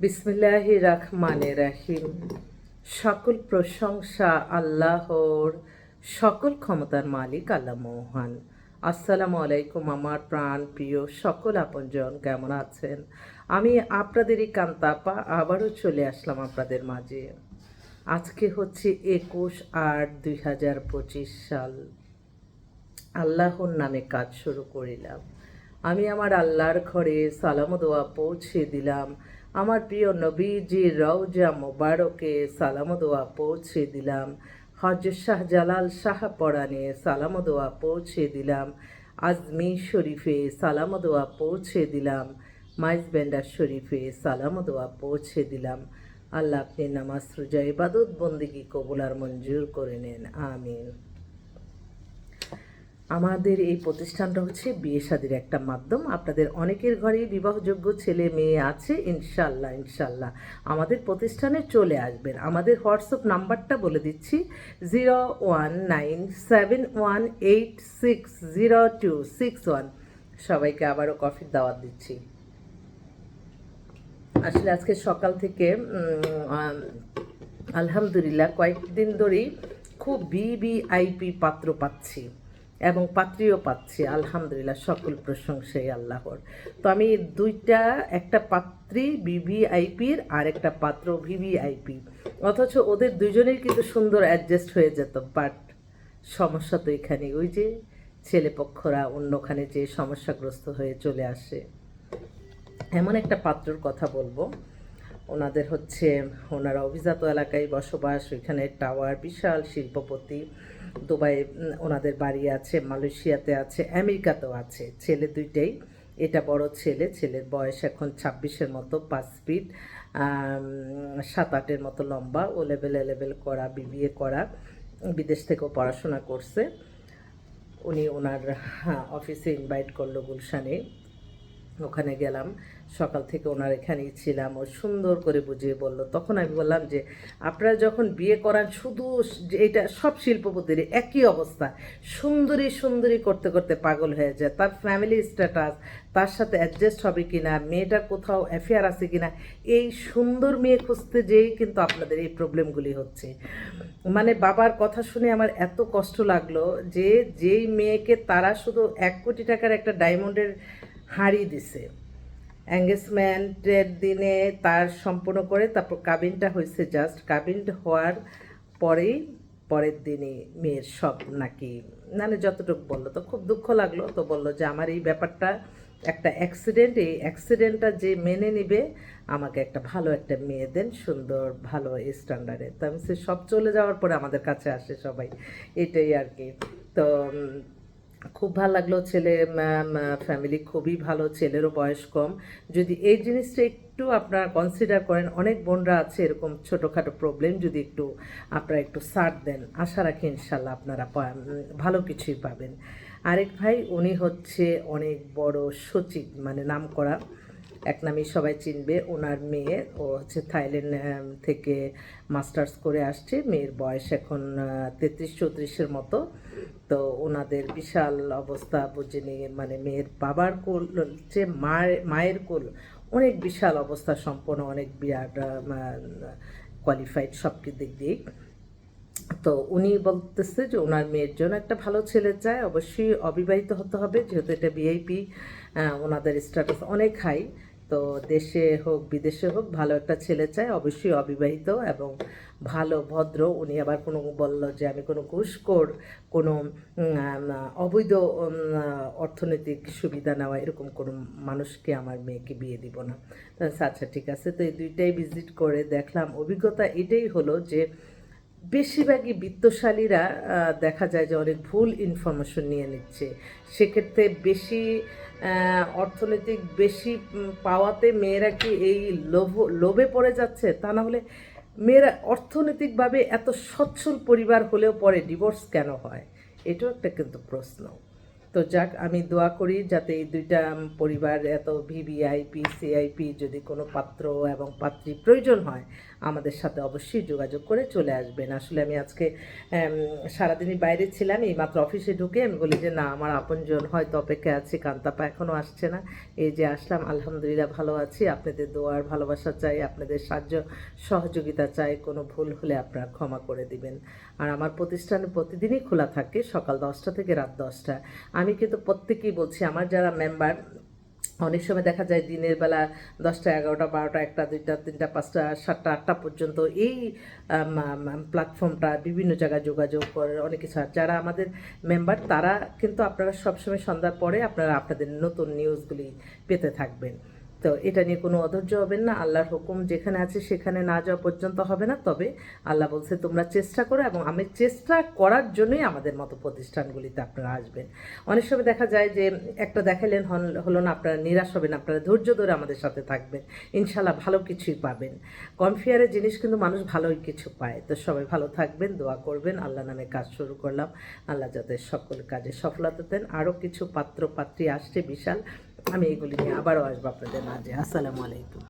বিসমিল্লাহ রহমানে রাহিম। সকল প্রশংসা আল্লাহর, সকল ক্ষমতার মালিক আল্লাহ মহান। আসসালামু আলাইকুম আমার প্রাণ প্রিয় সকল আপনজন, কেমন আছেন? আমি আপনাদেরই কান্তাপা, আবারও চলে আসলাম আপনাদের মাঝে। আজকে হচ্ছে একুশ আট দুই হাজার পঁচিশ সাল। আল্লাহর নামে কাজ শুরু করিলাম। আমি আমার আল্লাহর ঘরে সালাম দোয়া পৌঁছে দিলাম। আমার প্রিয় নবীজি রওজা মোবারকে সালাম দোয়া পৌঁছে দিলাম। হজরত শাহ জালাল শাহ পরাণে সালাম দোয়া পৌঁছে দিলাম। আজমি শরীফে সালাম দোয়া পৌঁছে দিলাম। মাইজ বেন্ডার শরীফে সালাম দোয়া পৌঁছে দিলাম। আল্লাহ আপনি নামাজ রোজা ইবাদত বন্দিগি কবুলার মঞ্জুর করে নেন। আমিন। আমাদের এই প্রতিষ্ঠানটা হচ্ছে বিয়ে শাদির একটা মাধ্যম। আপনাদের অনেকের ঘরেই বিবাহযোগ্য ছেলে মেয়ে আছে ইনশাল্লাহ ইনশাল্লাহ আমাদের প্রতিষ্ঠানে চলে আসবেন। আমাদের হোয়াটসঅ্যাপ নাম্বারটা বলে দিচ্ছি, zero one nine seven one eight six zero two six one. সবাইকে আবারও কফির দাওয়াত দিচ্ছি। আসলে আজকে সকাল থেকে আলহামদুলিল্লাহ কয়েকদিন ধরেই খুব বিবিআইপি পাত্র পাচ্ছি। এবং পাত্রীও পাচ্ছি। আলহামদুলিল্লাহ, সকল প্রশংসাই আল্লাহর। তো আমি দুইটা, একটা পাত্রী বিভিআইপির আর একটা পাত্র ভিভিআইপি। অথচ ওদের দুজনের কিন্তু সুন্দর অ্যাডজাস্ট হয়ে যেত বাট সমস্যা তো এখানে ওই যে ছেলেপক্ষরা অন্যখানে যে সমস্যাগ্রস্ত হয়ে চলে আসে। এমন একটা পাত্রর কথা বলব। ওনাদের হচ্ছে ওনারা অভিজাত এলাকায় বসবাস ওইখানে টাওয়ার বিশাল শিল্পপতি। দুবাই ওনাদের বাড়ি আছে মালয়েশিয়াতে আছে আমেরিকাতেও আছে। ছেলে দুইটাই এটা বড় ছেলে ছেলের বয়স এখন ছাব্বিশের মতো পাঁচ ফিট সাত আটের মতো লম্বা ও লেভেল লেভেল করা বিবিএ করা বিদেশ থেকেও পড়াশোনা করছে। উনি ওনার হ্যাঁ, অফিসে ইনভাইট করল গুলশানে। ওখানে গেলাম। সকাল থেকে ওনার এখানেই ছিলাম। ও সুন্দর করে বুঝিয়ে বলল, তখন আমি বললাম যে, আপনারা যখন বিয়ে করান, শুধু এটা সব শিল্পপতির একই অবস্থা। সুন্দরী সুন্দরী করতে করতে পাগল হয়ে যায়। তার ফ্যামিলি স্ট্যাটাস তার সাথে অ্যাডজাস্ট হবে কিনা, মেয়েটার কোথাও অ্যাফেয়ার আছে কিনা, এই সুন্দর মেয়ে খুঁজতে যেয়েই কিন্তু আপনাদের এই প্রবলেমগুলি হচ্ছে। মানে বাবার কথা শুনে আমার এত কষ্ট লাগল যে, যেই মেয়েকে তারা শুধু এক কোটি টাকার একটা ডায়মন্ডের হাঁড়ি দিছে এঙ্গেজমেন্টের দিনে তার সম্পূর্ণ করে তারপর কাবিনটা হয়েছে জাস্ট কাবিন হওয়ার পরেই পরের দিনই মেয়ের সব নাকি মানে যতটুকু বলল তো খুব দুঃখ লাগল তো বলল যে আমার এই ব্যাপারটা একটা অ্যাক্সিডেন্ট এই অ্যাক্সিডেন্টটা যে মেনে নিবে আমাকে একটা ভালো একটা মেয়ে দেন, সুন্দর, ভালো স্ট্যান্ডার্ডে তো আমি সে সব চলে যাওয়ার পরে আমাদের কাছে আসে সবাই, এটাই আর কি। তো খুব ভালো লাগল ছেলে ফ্যামিলি খুবই ভালো, ছেলেরও বয়স কম। যদি এই জিনিসটা একটু আপনারা কনসিডার করেন, অনেক বোনরা আছে এরকম ছোটোখাটো প্রবলেম যদি একটু আপনারা একটু সার দেন, আশা রাখি ইনশাল্লাহ আপনারা ভালো কিছুই পাবেন। আরেক ভাই, উনি হচ্ছে অনেক বড় সচিব মানে নাম করা এক নামই সবাই চিনবে, ওনার মেয়ে। ও হচ্ছে থাইল্যান্ড থেকে মাস্টার্স করে আসছে। মেয়ের বয়স এখন তেত্রিশ চৌত্রিশের মতো। তো ওনাদের বিশাল অবস্থা বুঝে নিয়ে মানে মেয়ের বাবার কোল, হচ্ছে মায়ের মায়ের কোল, অনেক বিশাল অবস্থা সম্পন্ন, অনেক বিরাট কোয়ালিফাইড সব দিক দিয়েই। তো উনি বলতেছে যে ওনার মেয়ের জন্য একটা ভালো ছেলে চায়। অবশ্যই অবিবাহিত হতে হবে, যেহেতু এটা বিআইপি ওনাদের স্ট্যাটাস অনেক হাই তো দেশে হোক, বিদেশে হোক, ভালো একটা ছেলে চায়, অবশ্যই অবিবাহিত এবং ভালো, ভদ্র। উনি আবার কোনো বলল যে, আমি কোনো ঘুষখোর, কোনো অবৈধ অর্থনৈতিক সুবিধা নেওয়া এরকম কোনো মানুষকে আমার মেয়েকে বিয়ে দিব না। আচ্ছা ঠিক আছে। তো এই দুইটাই ভিজিট করে দেখলাম। অভিজ্ঞতা এটাই হলো যে বেশিরভাগই বিত্তশালীরা দেখা যায় যে অনেক ভুল ইনফরমেশন নিয়ে নিচ্ছে। সেক্ষেত্রে বেশি অর্থনৈতিক বেশি পাওয়াতে মেয়েরা কি এই লোভ, লোভে পড়ে যাচ্ছে? তা না হলে মেয়েরা অর্থনৈতিকভাবে এত সচ্ছল পরিবার হলেও পরে ডিভোর্স কেন হয়? এটাও একটা কিন্তু প্রশ্ন। তো যাক, আমি দোয়া করি যাতে এই দুইটা পরিবার এত ভিভিআইপি সিআইপি যদি কোনো পাত্র এবং পাত্রী প্রয়োজন হয় আমাদের সাথে অবশ্যই যোগাযোগ করে চলে আসবেন। আসলে আমি আজকে সারাদিনই বাইরে ছিলাম এই মাত্র অফিসে ঢুকে আমি বলি যে, না, আমার আপনজন হয়তো অপেক্ষায় আছে, কান্তাপা এখনও আসছে না। এই যে আসলাম, আলহামদুলিল্লাহ ভালো আছি। আপনাদের দোয়ার ভালোবাসা চাই, আপনাদের সাহায্য, সহযোগিতা চাই, কোনো ভুল হলে আপনারা ক্ষমা করে দিবেন। আর আমার প্রতিষ্ঠান প্রতিদিনই খোলা থাকে, সকাল দশটা থেকে রাত দশটা আমি কিন্তু প্রত্যেকেই বলছি, আমার যারা মেম্বার অনেক সময় দেখা যায় দিনের বেলা দশটা, এগারোটা, বারোটা, একটা, দুইটা, তিনটা, পাঁচটা, সাতটা, আটটা পর্যন্ত এই প্ল্যাটফর্মটা বিভিন্ন জায়গায় যোগাযোগ করে অনেক কিছু যারা আমাদের মেম্বার তারা কিন্তু আপনারা সবসময় সন্ধ্যার পরে আপনারা আপনাদের নতুন নিউজগুলি পেতে থাকবেন। তো এটা নিয়ে কোনো অধৈর্য হবেন না, আল্লাহর হুকুম যেখানে আছে সেখানে না যাওয়া পর্যন্ত হবে না। তবে আল্লাহ বলছে, তোমরা চেষ্টা করো এবং আমি চেষ্টা করার জন্যই আমাদের মতো প্রতিষ্ঠানগুলিতে আপনারা আসবেন। অনেক সময় দেখা যায় যে একটা দেখালেন হলো না, আপনারা নিরাশ হবেন, আপনারা ধৈর্য ধরে আমাদের সাথে থাকবেন ইনশাল্লাহ ভালো কিছুই পাবেন। কনফিয়ারের জিনিস কিন্তু মানুষ ভালোই কিছু পায়। তো সবাই ভালো থাকবেন, দোয়া করবেন, আল্লাহ নামে কাজ শুরু করলাম। আল্লাহ যাতে সকল কাজে সফলতা দেন। আরও কিছু পাত্র পাত্রী আসছে বিশাল। আমি এগুলি নিয়ে আবারও আসব আপনাদের মাঝে। আসসালামু আলাইকুম।